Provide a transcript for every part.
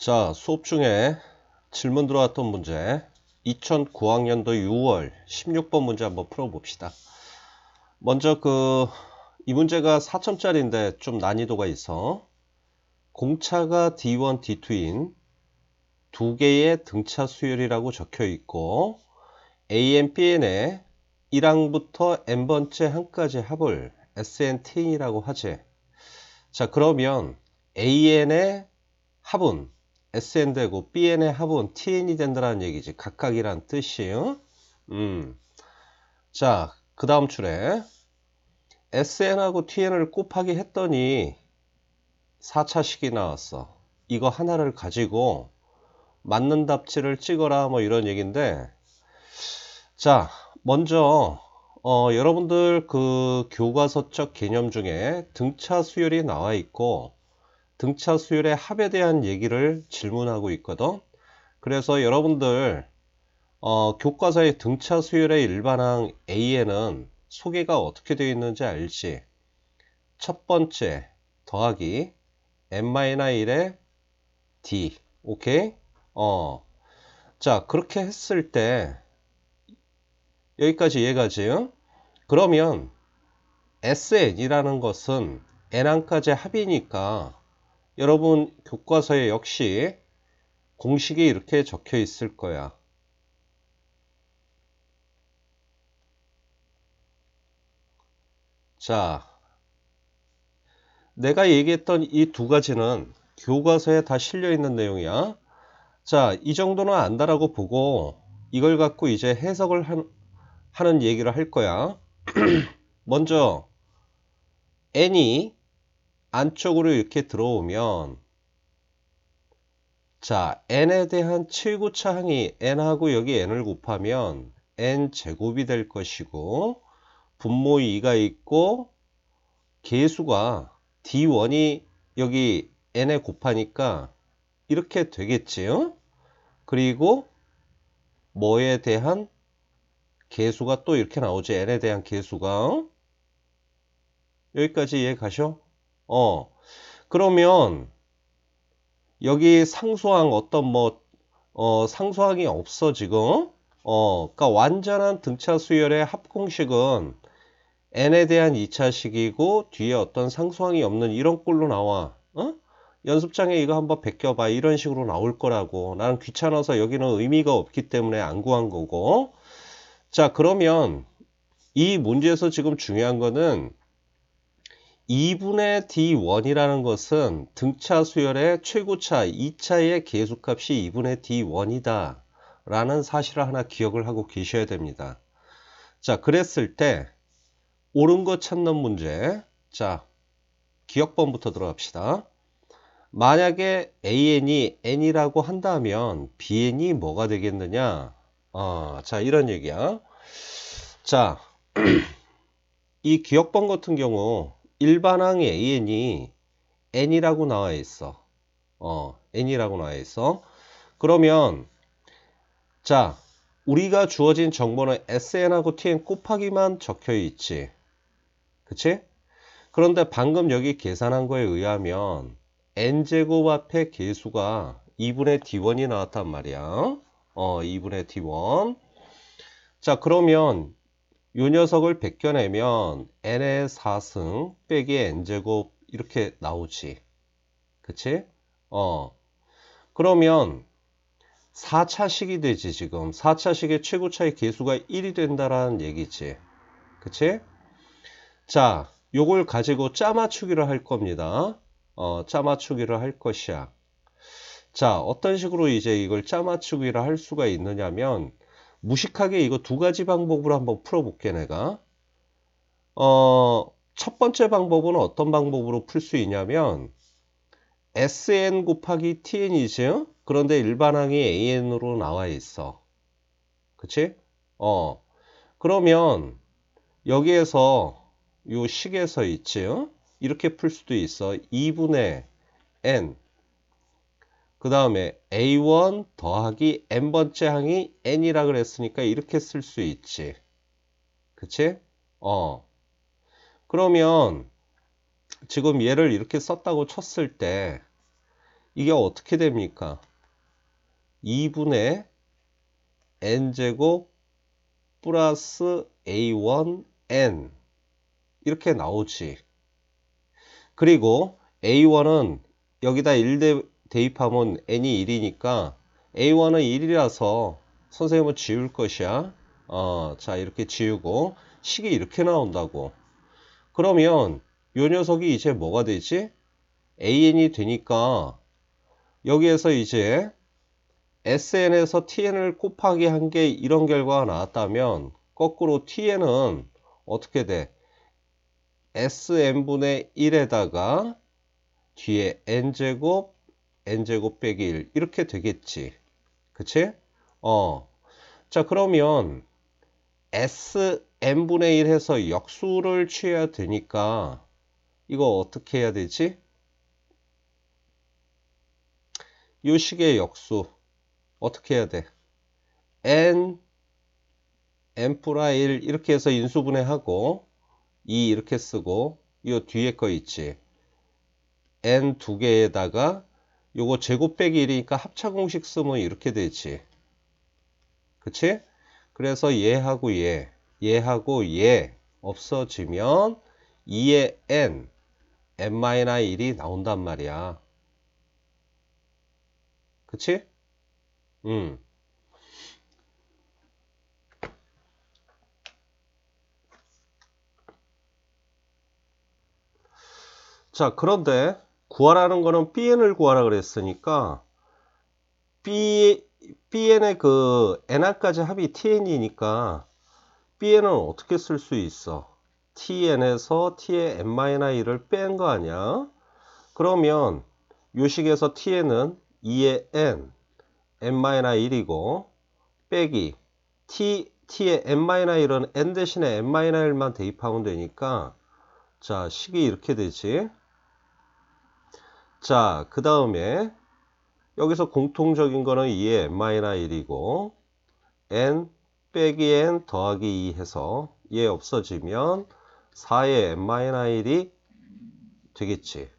자, 수업 중에 질문 들어왔던 문제 2009학년도 6월 16번 문제 한번 풀어봅시다. 먼저 그 이 문제가 4점짜리인데 좀 난이도가 있어. 공차가 D1, D2인 두 개의 등차 수열이라고 적혀 있고 AN, BN의 1항부터 n번째 항까지 합을 SNT이라고 하지. 자, 그러면 AN의 합은 SN 되고 BN의 합은 TN이 된다는 얘기지. 각각이란 뜻이에요. 음. 자, 그 다음 줄에 SN하고 TN을 곱하기 했더니 4차식이 나왔어. 이거 하나를 가지고 맞는 답지를 찍어라 뭐 이런 얘기인데 자, 먼저 어, 여러분들 그 교과서적 개념 중에 등차 수열이 나와 있고 등차 수열의 합에 대한 얘기를 질문하고 있거든. 그래서 여러분들 어, 교과서의 등차 수열의 일반항 A에는 소개가 어떻게 되어 있는지 알지? 첫 번째 더하기 n-1의 d 오케이? 어. 자, 그렇게 했을 때 여기까지 이해가지? 요 그러면 SN이라는 것은 n항까지 합이니까 여러분 교과서에 역시 공식이 이렇게 적혀 있을 거야. 자, 내가 얘기했던 이 두 가지는 교과서에 다 실려 있는 내용이야. 자, 이 정도는 안다라고 보고 이걸 갖고 이제 해석을 한, 하는 얘기를 할 거야. 먼저 n이 안쪽으로 이렇게 들어오면 자 n에 대한 7구차 항이 n하고 여기 n을 곱하면 n 제곱이 될 것이고 분모 2가 있고 계수가 d1이 여기 n에 곱하니까 이렇게 되겠지요. 그리고 뭐에 대한 계수가 또 이렇게 나오지 n에 대한 계수가 여기까지 이해 가셔? 어, 그러면 여기 상수항 어떤 뭐, 어, 상수항이 없어 지금. 어, 그러니까 완전한 등차 수열의 합공식은 n에 대한 2차식이고 뒤에 어떤 상수항이 없는 이런 꼴로 나와. 어? 연습장에 이거 한번 베껴봐. 이런 식으로 나올 거라고. 나는 귀찮아서 여기는 의미가 없기 때문에 안 구한 거고. 자, 그러면 이 문제에서 지금 중요한 거는 2분의 D1이라는 것은 등차 수열의 최고차 2차의 계수값이 2분의 D1이다 라는 사실을 하나 기억을 하고 계셔야 됩니다. 자 그랬을 때 옳은 거 찾는 문제 자 기억번부터 들어갑시다. 만약에 AN이 N이라고 한다면 BN이 뭐가 되겠느냐 어, 자 이런 얘기야. 자 이 기억번 같은 경우 일반항 AN이 N이라고 나와 있어. 어, N이라고 나와 있어. 그러면 자, 우리가 주어진 정보는 SN하고 TN 곱하기만 적혀 있지. 그치? 그런데 방금 여기 계산한 거에 의하면 n제곱 앞에 계수가 2분의 d1이 나왔단 말이야. 어, 2분의 d1. 자, 그러면 요 녀석을 벗겨내면 n의 4승 빼기 n제곱 이렇게 나오지. 그치? 어. 그러면 4차식이 되지 지금. 4차식의 최고차의 계수가 1이 된다라는 얘기지. 그치? 자, 요걸 가지고 짜맞추기를 할 겁니다. 어, 짜맞추기를 할 것이야. 자, 어떤 식으로 이제 이걸 짜맞추기를 할 수가 있느냐면 무식하게 이거 두 가지 방법으로 한번 풀어볼게 내가. 어, 첫 번째 방법은 어떤 방법으로 풀 수 있냐면 SN 곱하기 TN이죠 그런데 일반항이 AN으로 나와 있어. 그치? 어. 그러면 여기에서 요 식에서 있지요 이렇게 풀 수도 있어. 2분의 N 그 다음에 A1 더하기 n번째 항이 n이라 그랬으니까 이렇게 쓸 수 있지. 그치? 어. 그러면 지금 얘를 이렇게 썼다고 쳤을 때 이게 어떻게 됩니까? 2분의 n제곱 플러스 a1n 이렇게 나오지. 그리고 a1은 여기다 1대 입하면 n이 1이니까 a1은 1이라서 선생님은 지울 것이야. 어, 자 이렇게 지우고 식이 이렇게 나온다고. 그러면 요 녀석이 이제 뭐가 되지? an이 되니까 여기에서 이제 sn에서 tn을 곱하기 한 게 이런 결과가 나왔다면 거꾸로 tn은 어떻게 돼? sn분의 1에다가 뒤에 n제곱 n제곱 빼기 1 이렇게 되겠지. 그치? 어. 자 그러면 sn분의 1 해서 역수를 취해야 되니까 이거 어떻게 해야 되지? 요 식의 역수 어떻게 해야 돼? n n 플라 1 이렇게 해서 인수분해하고 2 이렇게 쓰고 요 뒤에 거 있지 n 두 개에다가 요거 제곱 빼기 1이니까 합차 공식 쓰면 이렇게 되지 그치? 그래서 얘하고 얘 얘하고 얘 없어지면 2의 n n-1이 나온단 말이야 그치? 음. 자, 그런데 구하라는 거는 bn을 구하라 그랬으니까 b bn의 그 n까지 합이 tn이니까 bn은 어떻게 쓸 수 있어? tn에서 t의 n-1을 뺀거 아니야? 그러면 요식에서 tn은 2의 n n-1이고 빼기 t, t의 n-1은 n 대신에 n-1만 대입하면 되니까 자 식이 이렇게 되지 자 그 다음에 여기서 공통적인 거는 2의 n-1이고 n 빼기 n 더하기 2 해서 얘 없어지면 4의 n-1이 되겠지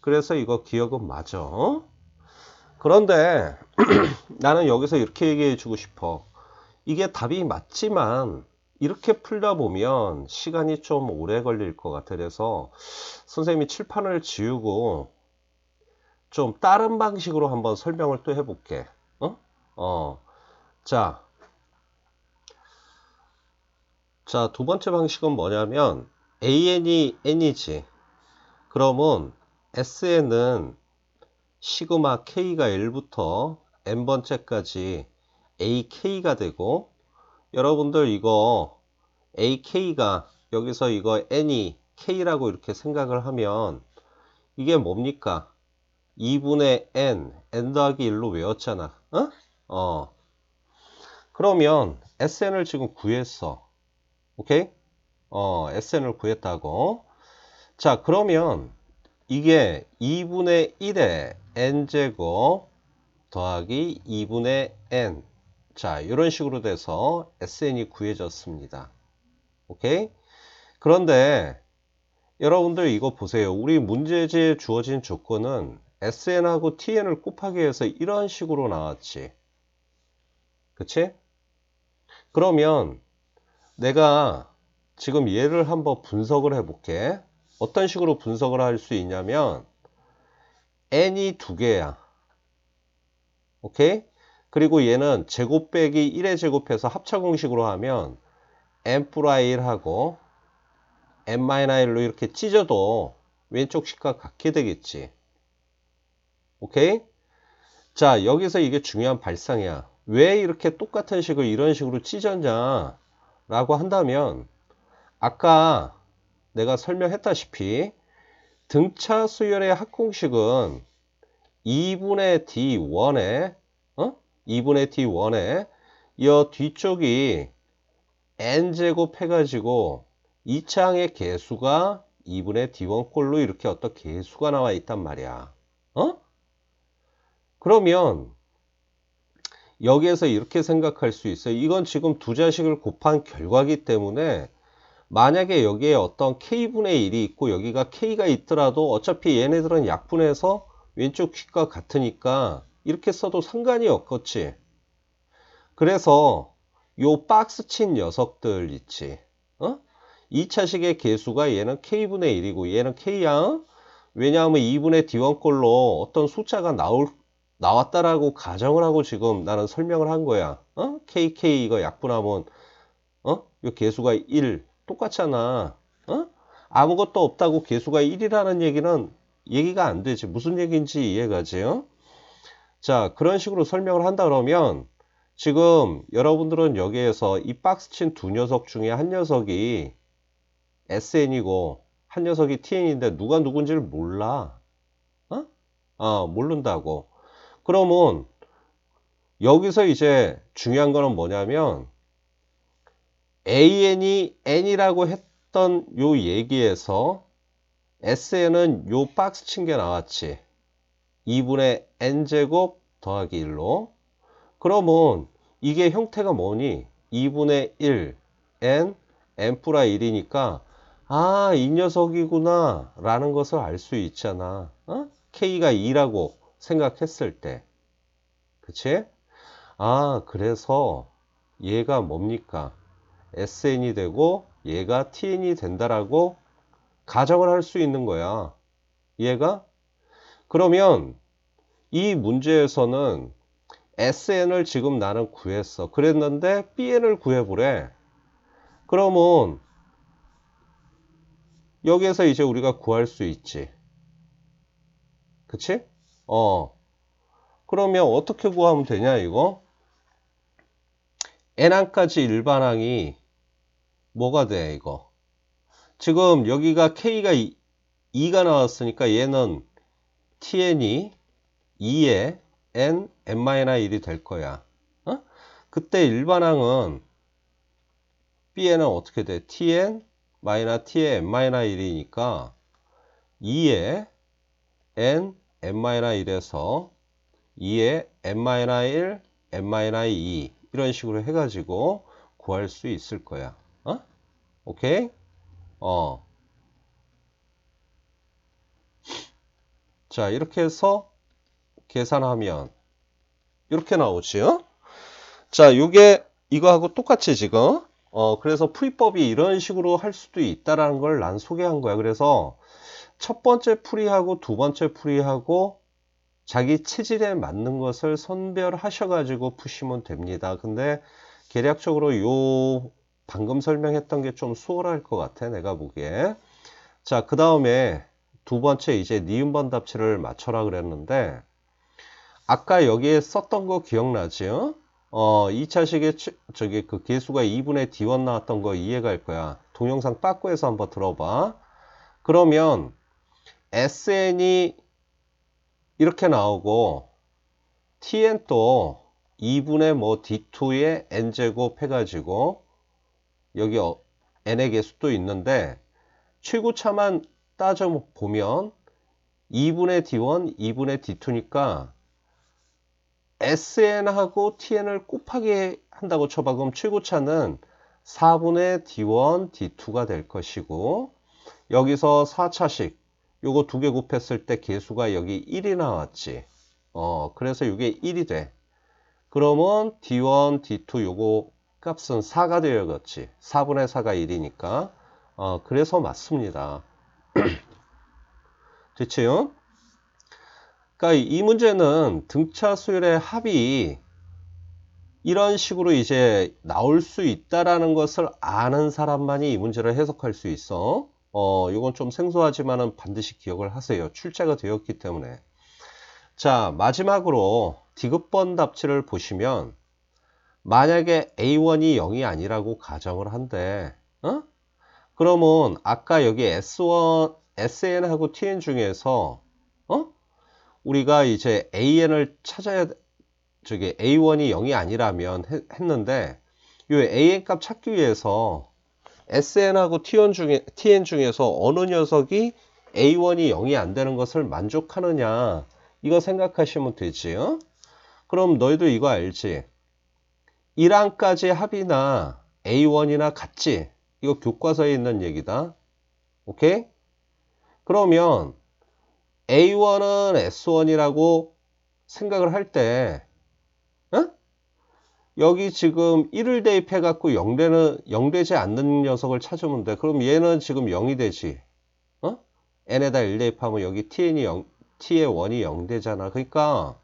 그래서 이거 기억은 맞아 그런데 나는 여기서 이렇게 얘기해 주고 싶어. 이게 답이 맞지만 이렇게 풀다 보면 시간이 좀 오래 걸릴 것 같아. 그래서 선생님이 칠판을 지우고 좀 다른 방식으로 한번 설명을 또 해볼게. 어? 어. 자. 자, 두 번째 방식은 뭐냐면 AN이 N이지. 그러면 SN은 시그마 K가 1부터 n번째까지 AK가 되고 여러분들 이거 AK가 여기서 이거 N이 K라고 이렇게 생각을 하면 이게 뭡니까? 2분의 N, N 더하기 1로 외웠잖아. 어? 어. 그러면 SN을 지금 구했어. 오케이? 어, SN을 구했다고. 자, 그러면 이게 2분의 1에 n제곱 더하기 2분의 n 자 이런 식으로 돼서 sn이 구해졌습니다 오케이 그런데 여러분들 이거 보세요 우리 문제지에 주어진 조건은 sn하고 tn을 곱하기 위해서 이런 식으로 나왔지 그치 그러면 내가 지금 얘를 한번 분석을 해 볼게 어떤 식으로 분석을 할 수 있냐면 n이 두 개야. 오케이? 그리고 얘는 제곱 빼기 1의 제곱해서 합차 공식으로 하면 n 플라이 1하고 n-1로 이렇게 찢어도 왼쪽 식과 같게 되겠지. 오케이? 자, 여기서 이게 중요한 발상이야. 왜 이렇게 똑같은 식을 이런 식으로 찢었냐? 라고 한다면 아까 내가 설명했다시피 등차 수열의 합공식은 2분의 D1에 어? 2분의 D1에 이 뒤쪽이 n제곱 해가지고 이 창의 개수가 2분의 D1 꼴로 이렇게 어떤 개수가 나와 있단 말이야. 어? 그러면 여기에서 이렇게 생각할 수 있어요. 이건 지금 두 자식을 곱한 결과기 때문에 만약에 여기에 어떤 k분의 1이 있고 여기가 k가 있더라도 어차피 얘네들은 약분해서 왼쪽 퀴가 같으니까 이렇게 써도 상관이 없겠지. 그래서 요 박스 친 녀석들 있지. 어? 2차식의 개수가 얘는 k분의 1이고 얘는 k야. 왜냐하면 2분의 d1꼴로 어떤 숫자가 나올 나왔다라고 가정을 하고 지금 나는 설명을 한 거야. 어? kk 이거 약분하면 어? 요 개수가 1 똑같잖아. 어? 아무것도 없다고 개수가 1이라는 얘기는 얘기가 안 되지. 무슨 얘기인지 이해가지? 요 자, 그런 식으로 설명을 한다 그러면 지금 여러분들은 여기에서 이 박스 친 두 녀석 중에 한 녀석이 SN이고 한 녀석이 TN인데 누가 누군지를 몰라. 어? 어, 모른다고. 그러면 여기서 이제 중요한 거는 뭐냐면 AN이 N이라고 했던 요 얘기에서 SN은 요 박스 친 게 나왔지. 2분의 N제곱 더하기 1로. 그러면 이게 형태가 뭐니? 2분의 1 N N 플라 1이니까 아, 이 녀석이구나 라는 것을 알 수 있잖아. 어? K가 2라고 생각했을 때. 그치? 아, 그래서 얘가 뭡니까? SN이 되고 얘가 TN이 된다라고 가정을 할 수 있는 거야. 얘가? 그러면 이 문제에서는 SN을 지금 나는 구했어. 그랬는데 BN을 구해보래. 그러면 여기에서 이제 우리가 구할 수 있지. 그치? 어. 그러면 어떻게 구하면 되냐, 이거? N항까지 일반항이 뭐가 돼, 이거? 지금 여기가 K가 2, 2가 나왔으니까 얘는 TN이 2에 N, N-1이 될 거야. 어? 그때 일반항은 B에는 어떻게 돼? TN 마이너 T의 N-1이니까 2에 N, N-1에서 2에 N-1, N-2 이런 식으로 해가지고 구할 수 있을 거야. 어? 오케이? 어. 자, 이렇게 해서 계산하면 이렇게 나오지요? 자, 요게 이거하고 똑같이 지금 어, 그래서 풀이법이 이런 식으로 할 수도 있다라는 걸 난 소개한 거야. 그래서 첫 번째 풀이하고 두 번째 풀이하고 자기 체질에 맞는 것을 선별하셔가지고 푸시면 됩니다. 근데 계략적으로 요 방금 설명했던 게 좀 수월할 것 같아. 내가 보기에. 자, 그 다음에 두 번째 이제 니은번 답치를 맞춰라 그랬는데 아까 여기에 썼던 거 기억나지요? 어, 2차식에 저기 그 개수가 2분의 D1 나왔던 거 이해갈 거야. 동영상 빠꾸에서 한번 들어봐. 그러면 SN이 이렇게 나오고 TN 또 2분의 뭐 D2의 N제곱 해가지고 여기 어, N의 개수도 있는데 최고차만 따져보면 2분의 D1, 2분의 D2니까 SN하고 TN을 곱하기 한다고 쳐봐. 그럼 최고차는 4분의 D1, D2가 될 것이고 여기서 4차식 요거 두 개 곱했을 때 개수가 여기 1이 나왔지. 어, 그래서 이게 1이 돼. 그러면 D1, D2 요거 값은 4가 되어야겠지. 4분의 4가 1이니까. 어, 그래서 맞습니다. 됐지요? 그러니까 이 문제는 등차 수열의 합이 이런 식으로 이제 나올 수 있다라는 것을 아는 사람만이 이 문제를 해석할 수 있어. 어, 이건 좀 생소하지만은 반드시 기억을 하세요. 출제가 되었기 때문에. 자, 마지막으로 디귿번 답지를 보시면 만약에 A1이 0이 아니라고 가정을 한대. 어? 그러면 아까 여기 S1, SN하고 TN 중에서 어? 우리가 이제 AN을 찾아야 저기 A1이 0이 아니라면 했 는데 이 AN 값 찾기 위해서 SN하고 TN, 중에, TN 중에서 어느 녀석이 A1이 0이 안 되는 것을 만족하느냐 이거 생각하시면 되지요? 그럼 너희도 이거 알지? 1항까지 합이나 A1이나 같지 이거 교과서에 있는 얘기다. 오케이? 그러면 A1은 S1이라고 생각을 할 때, 어? 여기 지금 1을 대입해 갖고 0되는 0되지 않는 녀석을 찾으면 돼. 그럼 얘는 지금 0이 되지. 어? n에다 1 대입하면 여기 tn이 0, t의 1이 0 되잖아. 그러니까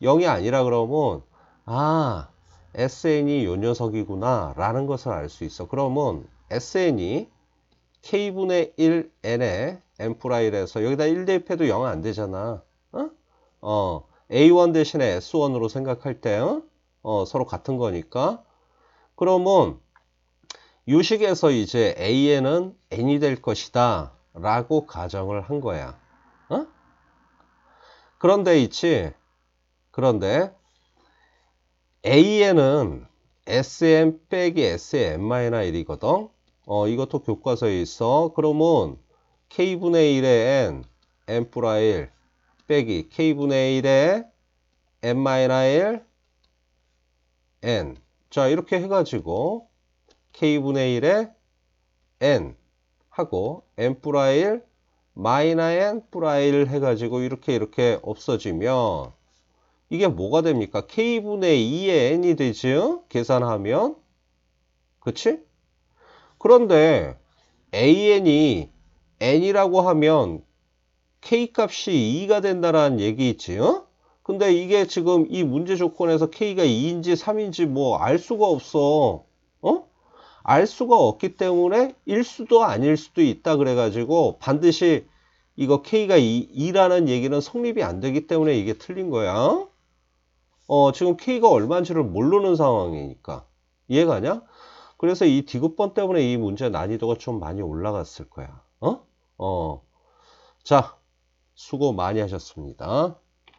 0이 아니라 그러면 아, sn이 요 녀석이구나 라는 것을 알 수 있어. 그러면 sn이 k분의 1n에 n 프라일에서 여기다 1 대입해도 0은 안 되잖아. 어? 어, a1 대신에 s1으로 생각할 때 어? 어, 서로 같은 거니까. 그러면 유식에서 이제 an은 n이 될 것이다 라고 가정을 한 거야. 어? 그런데 있지. 그런데 an은 sm 빼기 sm-1이거든. 어, 이것도 교과서에 있어. 그러면 k분의 1의 n, n 플라이 1 빼기 k분의 1의 n-1 n. 자, 이렇게 해가지고 k분의 1의 n 하고 n 플라이 1 마이너 n 플라이 1 해가지고 이렇게 이렇게 없어지면 이게 뭐가 됩니까? k분의 2의 n이 되죠? 계산하면. 그치? 그런데 an이 n이라고 하면 k 값이 2가 된다는 얘기 있지, 요 근데 이게 지금 이 문제 조건에서 k가 2인지 3인지 뭐 알 수가 없어. 어? 알 수가 없기 때문에 일 수도 아닐 수도 있다 그래가지고 반드시 이거 k가 2, 2라는 얘기는 성립이 안 되기 때문에 이게 틀린 거야. 어, 지금 k가 얼마인지를 모르는 상황이니까. 이해가냐? 그래서 이 디귿번 때문에 이 문제 난이도가 좀 많이 올라갔을 거야. 어? 어. 자, 수고 많이 하셨습니다.